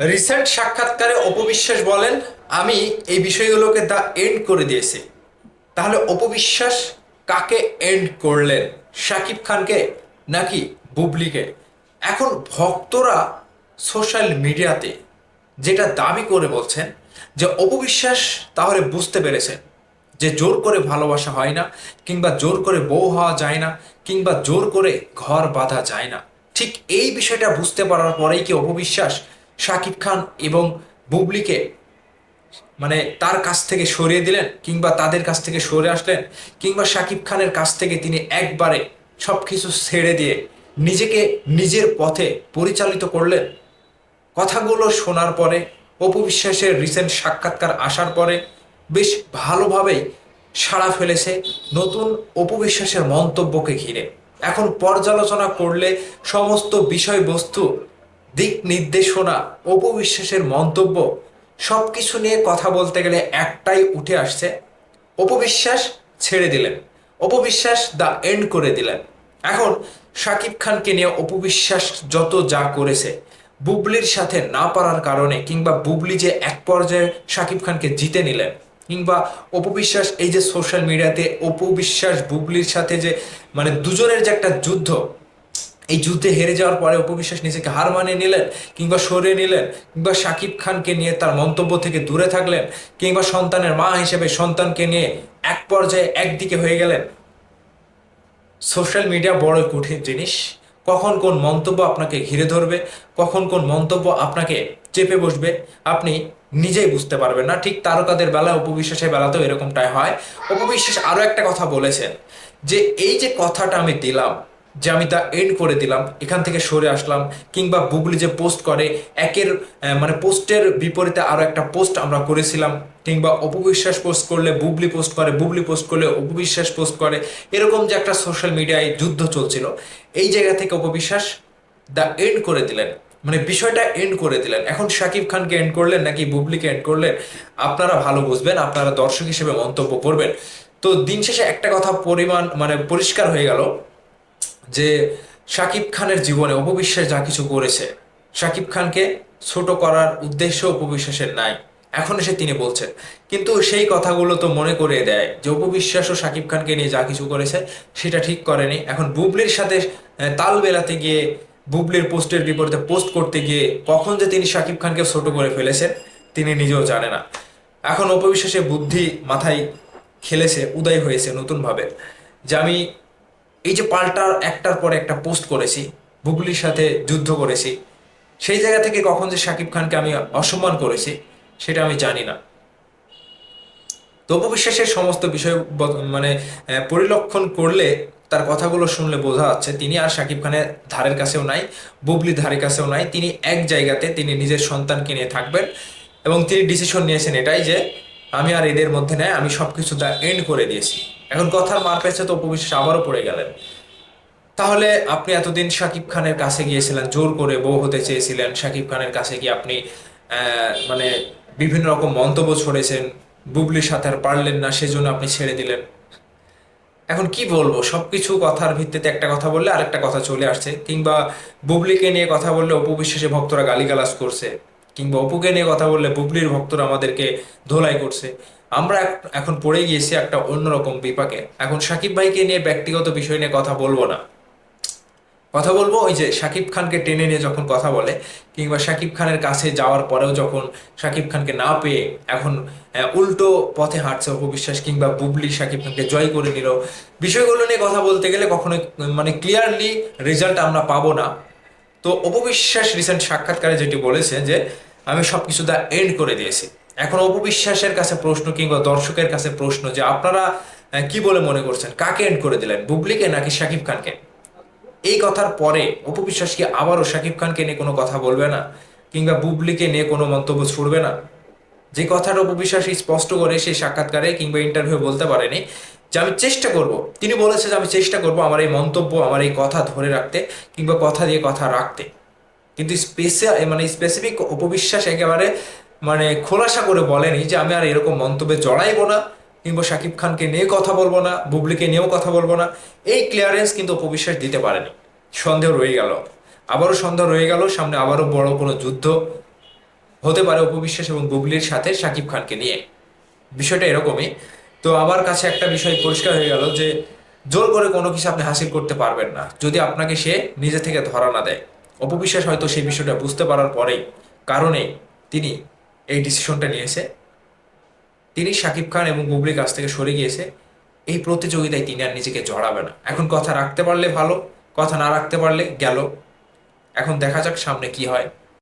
Recent সাক্ষাৎকারে অপবিশ্বাস বলেন, আমি এই বিষয়গুলোকে দা এন্ড করে দিয়েছি। তাহলে অপবিশ্বাস কাকে এন্ড করলেন? শাকিব খানকে নাকি বুবলিকে? এখন ভক্তরা সোশ্যাল মিডিয়াতে যেটা দাবি করে বলছেন, যে অপবিশ্বাস তাহলে বুঝতে পেরেছেন যে জোর করে ভালোবাসা হয় না, কিংবা জোর করে বউ হওয়া যায় না, কিংবা জোর করে ঘর বাঁধা যায় না। ঠিক এই বিষয়টা বুঝতে পারার পরেই কি অপবিশ্বাস শাকিব খান এবং বুবলিকে মানে তার কাছ থেকে সরিয়ে দিলেন কিংবা তাদের কাছ থেকে সরে আসলেন কিংবা শাকিব খানের কাছ থেকে তিনি একবারে সব কিছু ছেড়ে দিয়ে নিজেকে নিজের পথে পরিচালিত করলেন। কথাগুলো শোনার পরে অপবিশ্বাসের রিসেন্ট সাক্ষাৎকার আসার পরে বেশ ভালোভাবেই সাড়া ফেলেছে নতুন অপবিশ্বাসের মন্তব্যকে ঘিরে। এখন পর্যালোচনা করলে সমস্ত বিষয়বস্তু দিক নির্দেশনা, অপবিশ্বাসের মন্তব্য সব কিছু নিয়ে কথা বলতে গেলে একটাই উঠে আসছে, অপবিশ্বাস ছেড়ে দিলেন। অপবিশ্বাস দ্য এন্ড করে দিলেন। এখন শাকিব খানকে নিয়ে অপবিশ্বাস যত যা করেছে, বুবলির সাথে না পারার কারণে কিংবা বুবলি যে এক পর্যায়ে শাকিব খানকে জিতে নিলেন, কিংবা অপবিশ্বাস এই যে সোশ্যাল মিডিয়াতে, অপবিশ্বাস বুবলির সাথে যে মানে দুজনের যে একটা যুদ্ধ এই যুদ্ধে হেরে যাওয়ার পরে অপবিশ্বাস নিজেকে হার মানিয়ে নিলেন, কিংবা সরিয়ে নিলেন, কিংবা শাকিব খানকে নিয়ে তার মন্তব্য থেকে দূরে থাকলেন, কিংবা সন্তানের মা হিসেবে সন্তানকে নিয়ে এক পর্যায়ে একদিকে হয়ে গেলেন। সোশ্যাল মিডিয়া বড় কঠিন জিনিস। কখন কোন মন্তব্য আপনাকে ঘিরে ধরবে, কখন কোন মন্তব্য আপনাকে চেপে বসবে, আপনি নিজেই বুঝতে পারবেন না। ঠিক তারকাদের বেলা উপবিশ্বাসের বেলাতেও এরকমটাই হয়। উপবিশ্বাস আরও একটা কথা বলেছেন, যে এই যে কথাটা আমি দিলাম যে আমি তা এন্ড করে দিলাম, এখান থেকে সরে আসলাম, কিংবা বুবলি যে পোস্ট করে, একের মানে পোস্টের বিপরীতে আরও একটা পোস্ট আমরা করেছিলাম, কিংবা অপবিশ্বাস পোস্ট করলে বুবলি পোস্ট করে বুবলি পোস্ট করলে অপবিশ্বাস পোস্ট করে, এরকম যে একটা সোশ্যাল মিডিয়ায় যুদ্ধ চলছিল, এই জায়গা থেকে অপবিশ্বাস দা এন্ড করে দিলেন। মানে বিষয়টা এন্ড করে দিলেন। এখন শাকিব খানকে এন্ড করলেন নাকি বুবলিকে এন্ড করলেন, আপনারা ভালো বুঝবেন, আপনারা দর্শক হিসেবে মন্তব্য করবেন। তো দিন শেষে একটা কথা পরিমাণ মানে পরিষ্কার হয়ে গেল যে শাকিব খানের জীবনে অপবিশ্বাস যা কিছু করেছে, শাকিব খানকে ছোট করার উদ্দেশ্য অপবিশ্বাসের নাই। এখন এসে তিনি বলছেন। কিন্তু সেই কথাগুলো তো মনে করে দেয় যে অপবিশ্বাস ও শাকিব খানকে নিয়ে যা কিছু করেছে, সেটা ঠিক করেনি। এখন বুবলির সাথে তাল বেলাতে গিয়ে, বুবলির পোস্টের বিপরীতে পোস্ট করতে গিয়ে কখন যে তিনি শাকিব খানকে ছোট করে ফেলেছেন, তিনি নিজেও জানে না। এখন অপবিশ্বাসের বুদ্ধি মাথায় খেলেছে, উদয় হয়েছে নতুনভাবে। যে আমি এই যে পাল্টার একটার পর একটা পোস্ট করেছি বুবলির সাথে যুদ্ধ করেছি, সেই জায়গা থেকে কখন যে শাকিব খানকে আমি অসম্মান করেছি, সেটা আমি জানি না। তো অপবিশ্বাসের সমস্ত বিষয় মানে পরিলক্ষণ করলে, তার কথাগুলো শুনলে বোঝা যাচ্ছে, তিনি আর শাকিব খানের ধারের কাছেও নাই, বুবলির ধারের কাছেও নাই, তিনি এক জায়গাতে তিনি নিজের সন্তানকে নিয়ে থাকবেন, এবং তিনি ডিসিশন নিয়েছেন এটাই যে, আমি আর এদের মধ্যে নেয় আমি সবকিছু দা এন্ড করে দিয়েছি। এখন কথার মার পেছে তো অপবিশ্বাস আবারও পড়ে গেলেন। তাহলে আপনি এতদিন শাকিব খানের কাছে গিয়েছিলেন, জোর করে বউ হতে চেয়েছিলেন, শাকিব খানের কাছে গিয়ে আপনি মানে বিভিন্ন রকম মন্তব্য ছড়েছেন, বুবলির সাথে আর পারলেন না, সেজন্য আপনি ছেড়ে দিলেন। এখন কি বলব, সবকিছু কথার ভিত্তিতে একটা কথা বললে আরেকটা কথা চলে আসছে, কিংবা বুবলিকে নিয়ে কথা বললে অপু বিশ্বাসে ভক্তরা গালিগালাজ করছে। কিংবা অপুকে নিয়ে কথা বললে বুবলির ভক্তরা আমাদেরকে ধোলাই করছে। আমরা এখন পড়ে গিয়েছি একটা অন্যরকম বিপাকে। এখন সাকিব ভাইকে নিয়ে ব্যক্তিগত বিষয় নিয়ে কথা বলব না। কথা বলব ওই যে শাকিব খানকে টেনে নিয়ে যখন কথা বলে, কিংবা শাকিব খানের কাছে যাওয়ার পরেও যখন শাকিব খানকে না পেয়ে এখন উল্টো পথে হাঁটছে অপবিশ্বাস কিংবা বুবলি শাকিব খানকে জয় করে নিল। বিষয়গুলো নিয়ে কথা বলতে গেলে কখনো মানে ক্লিয়ারলি রেজাল্ট আমরা পাবো না। তো অপবিশ্বাস রিসেন্ট সাক্ষাৎকারে যেটি বলেছেন যে, আমি সবকিছু দা এন্ড করে দিয়েছি। এখন অপবিশ্বাসের কাছে প্রশ্ন কিংবা দর্শকের কাছে প্রশ্ন যে, আপনারা কি বলে মনে করছেন? কাকে এন্ড করে দিলেন? বুবলিকে নাকি শাকিব খানকে? এই কথার পরে অপবিশ্বাস কি আবারও শাকিব খানকে নিয়ে কোনো কথা বলবে না? কিংবা বুবলিকে নিয়ে কোনো মন্তব্য ছুড়বে না? যে কথাটা অপবিশ্বাস স্পষ্ট করে সেই সাক্ষাৎকারে কিংবা ইন্টারভিউ বলতে পারেনি যে আমি চেষ্টা করব, তিনি বলেছে যে আমি চেষ্টা করব আমার এই মন্তব্য, আমার এই কথা ধরে রাখতে কিংবা কথা দিয়ে কথা রাখতে। কিন্তু স্পেসে মানে স্পেসিফিক অপবিশ্বাস একেবারে মানে খোলাসা করে বলেনি যে আমি আর এরকম মন্তব্যে জড়াইবো না, কিংবা শাকিব খানকে নিয়ে কথা বলব না, বুবলিকে নিয়েও কথা বলব না। এই ক্লিয়ারেন্স কিন্তু অপবিশ্বাস দিতে পারেনি। সন্দেহ রয়ে গেল। আবারও সন্দেহ রয়ে গেল, সামনে আবারও বড় কোনো যুদ্ধ হতে পারে অপবিশ্বাস এবং গুগলির সাথে শাকিব খানকে নিয়ে। বিষয়টা এরকমই। তো আমার কাছে একটা বিষয় পরিষ্কার হয়ে গেল যে, জোর করে কোনো কিছু আপনি হাসিল করতে পারবেন না। যদি আপনাকে সে নিজে থেকে ধরা না দেয়। অপবিশ্বাস হয়তো সেই বিষয়টা বুঝতে পারার পরেই কারণে তিনি এই ডিসিশনটা নিয়েছে। তিনি শাকিব খান এবং গুগলির কাছ থেকে সরে গিয়েছে। এই প্রতিযোগিতায় তিনি আর নিজেকে জড়াবে না। এখন কথা রাখতে পারলে ভালো, কথা না রাখতে পারলে গেল। এখন দেখা যাক সামনে কি হয়।